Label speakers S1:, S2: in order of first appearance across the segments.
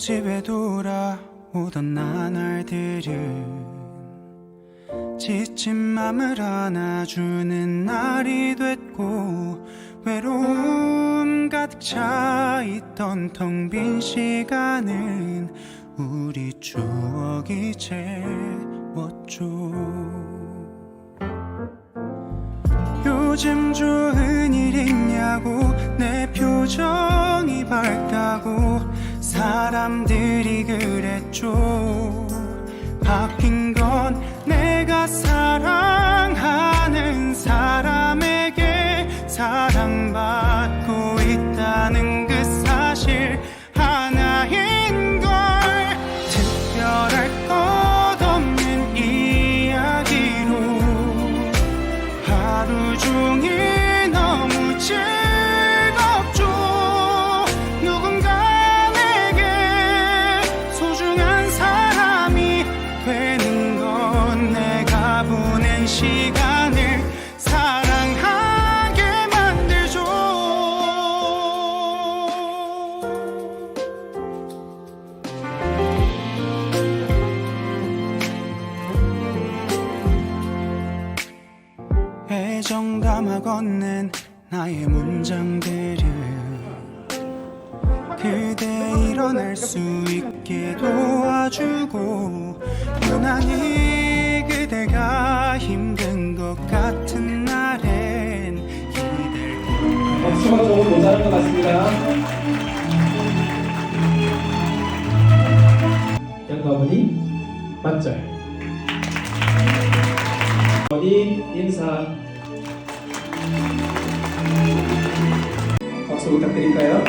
S1: 집에 돌아오던 나날들은 지친 맘을 안아주는 날이 됐고 외로움 가득 차 있던 텅 빈 시간은 우리 추억이 채웠죠. 요즘 좋은 일 있냐고 내 표정이 밝다고 사람들이 그랬죠. 바뀐 건 내가 사랑하는 사람에게 사랑받고 담아 건넨 나의 문장들을 그대 일어날 수 있게 도와주고 유난히 그대가 힘든 것 같은 날엔 기댈
S2: 박수가 조금 모자란 것 같습니다. 양가원이 맞절. 어머니 인사. 박수 부탁드릴까요?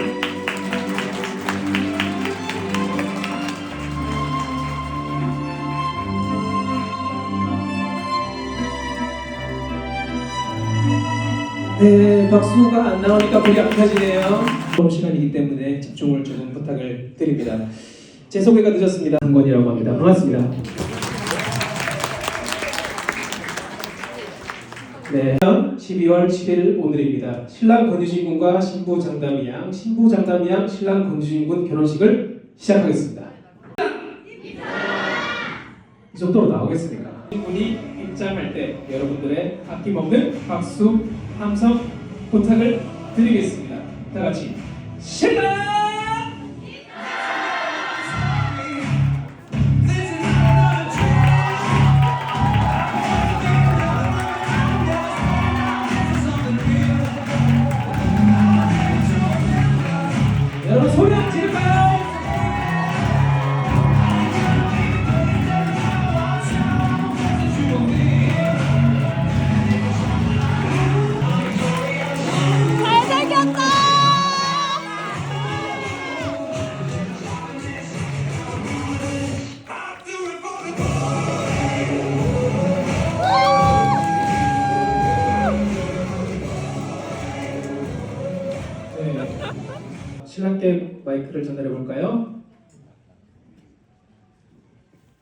S2: 네, 박수가 안 나오니까 불이 안 켜지네요. 좋은 시간이기 때문에 집중을 조금 부탁을 드립니다. 제 소개가 늦었습니다. 한건이라고 합니다. 반갑습니다. 네, 12월 7일 오늘입니다. 신랑 권유진 군과 신부 장담이 양, 신부 장담이 양, 신랑 권유진 군 결혼식을 시작하겠습니다. 이 정도로 나오겠습니까? 분이 입장할 때 여러분들의 아낌없는 박수, 함성 부탁을 드리겠습니다. 다 같이 신랑! 신랑께 마이크를 전달해 볼까요?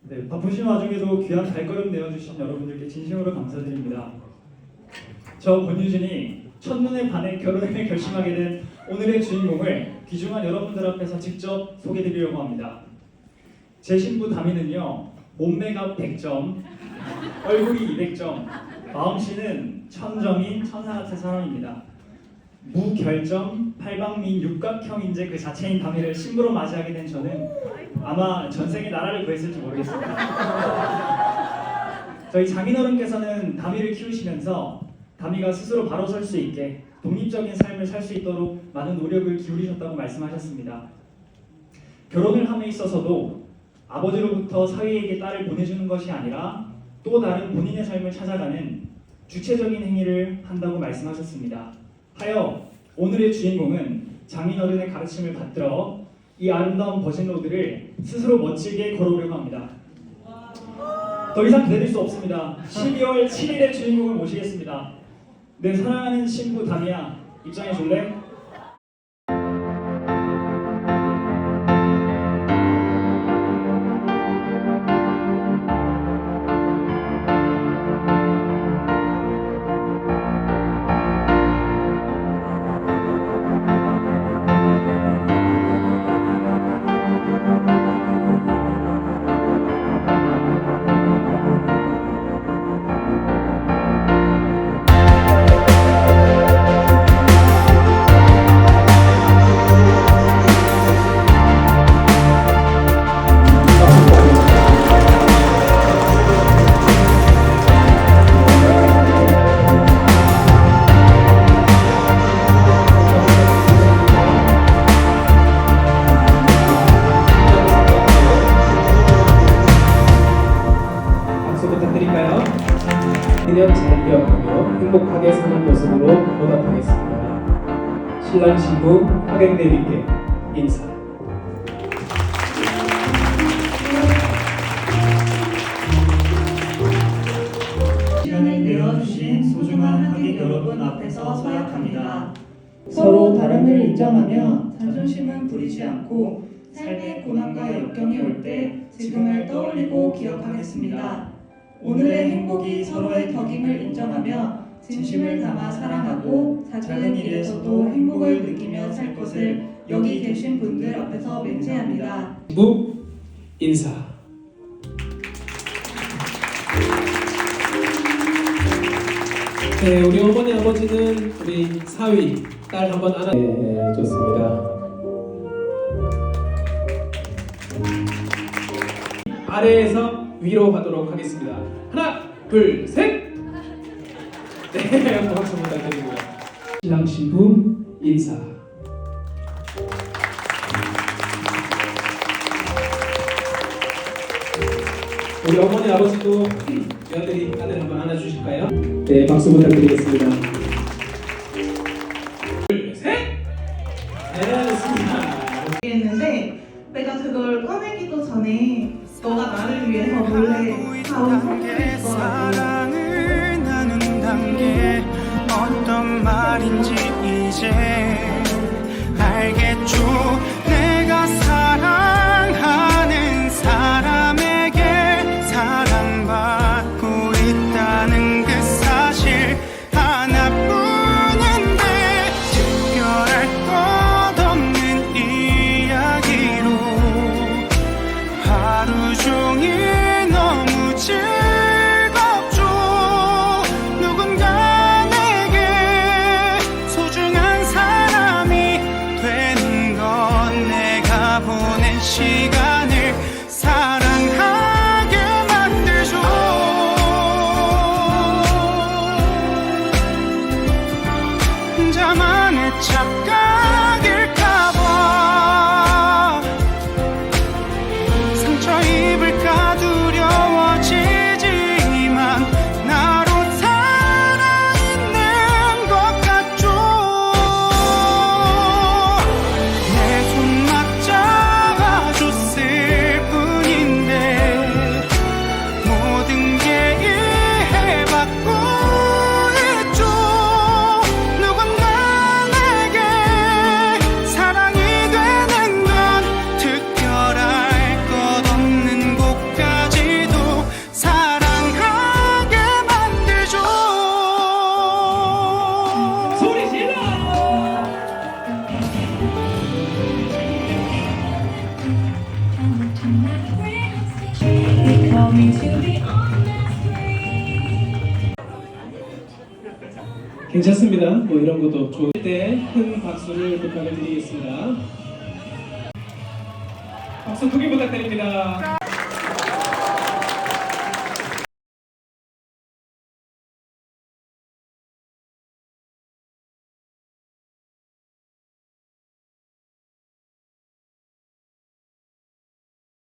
S3: 네, 바쁘신 와중에도 귀한 발걸음 내어주신 여러분들께 진심으로 감사드립니다. 저 권유진이 첫눈에 반해 결혼을 결심하게 된 오늘의 주인공을 귀중한 여러분들 앞에서 직접 소개드리려고 합니다. 제 신부 다미는요, 몸매가 100점, 얼굴이 200점, 마음씨는 천정인 천사 같은 사람입니다. 무결점, 팔방민 육각형 인재 그 자체인 다미를 신부로 맞이하게 된 저는 아마 전생에 나라를 구했을지 모르겠습니다. 저희 장인어른께서는 다미를 키우시면서 다미가 스스로 바로 설 수 있게 독립적인 삶을 살 수 있도록 많은 노력을 기울이셨다고 말씀하셨습니다. 결혼을 함에 있어서도 아버지로부터 사위에게 딸을 보내주는 것이 아니라 또 다른 본인의 삶을 찾아가는 주체적인 행위를 한다고 말씀하셨습니다. 하여 오늘의 주인공은 장인어른의 가르침을 받들어 이 아름다운 버진로드를 스스로 멋지게 걸어오려고 합니다. 더 이상 기다릴 수 없습니다. 12월 7일의 주인공을 모시겠습니다. 내 사랑하는 신부 다미야 입장해 줄래?
S1: 신랑 신부 하객내님께 인사.
S3: 시간을 내어 주신 소중한 하객 여러분 앞에서 서약합니다.
S4: 서로 다름을 인정하며 자존심은 부리지 않고 삶의 고난과 역경이 올 때 지금을 떠올리고 기억하겠습니다. 오늘의 행복이 서로의 덕임을 인정하며 진심을 담아 사랑하고 작은 일에서도 행복을 느끼며 살 것을 여기 계신 분들 앞에서 맹세합니다.
S1: 신부 인사. 네, 우리 어머니 아버지는 우리 사위 딸 한번 안아. 네, 네, 좋습니다. 아래에서 위로 가도록 하겠습니다. 하나, 둘, 셋. 네, 한번 박수 부탁드리고요. 신랑 신부 인사. 우리 어머니 아버지도 며느리 아들 한번 안아주실까요? 네, 박수 부탁드리겠습니다. 괜찮습니다. 뭐 이런 것도 좋을 때큰 박수를 부탁을 드리겠습니다. 박수 크게 부탁드립니다.